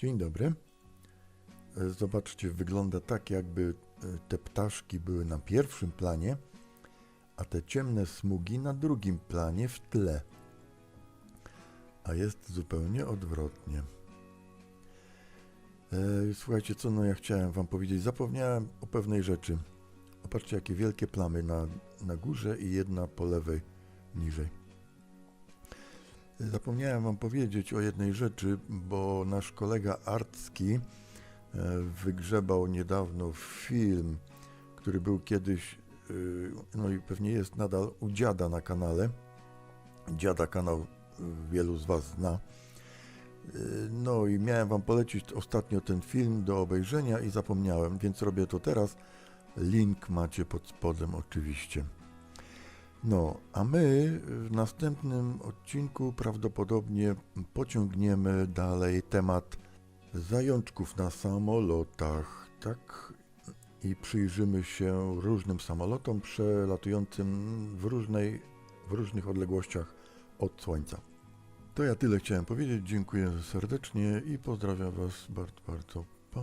Dzień dobry. E, Zobaczcie, wygląda tak, jakby e, te ptaszki były na pierwszym planie, a te ciemne smugi na drugim planie w tle. A jest zupełnie odwrotnie. E, Słuchajcie, co no ja chciałem wam powiedzieć. Zapomniałem o pewnej rzeczy. Popatrzcie, jakie wielkie plamy na, na górze i jedna po lewej niżej. Zapomniałem Wam powiedzieć o jednej rzeczy, bo nasz kolega Arcki e, wygrzebał niedawno film, który był kiedyś, e, no i pewnie jest nadal u dziada na kanale. Dziada kanał e, wielu z Was zna. No i miałem Wam polecić ostatnio ten film do obejrzenia i zapomniałem, więc robię to teraz. Link macie pod spodem oczywiście. No, a my w następnym odcinku prawdopodobnie pociągniemy dalej temat zajączków na samolotach, tak? I przyjrzymy się różnym samolotom przelatującym w, różnej, w różnych odległościach od Słońca. To ja tyle chciałem powiedzieć. Dziękuję serdecznie i pozdrawiam Was bardzo, bardzo. Pa.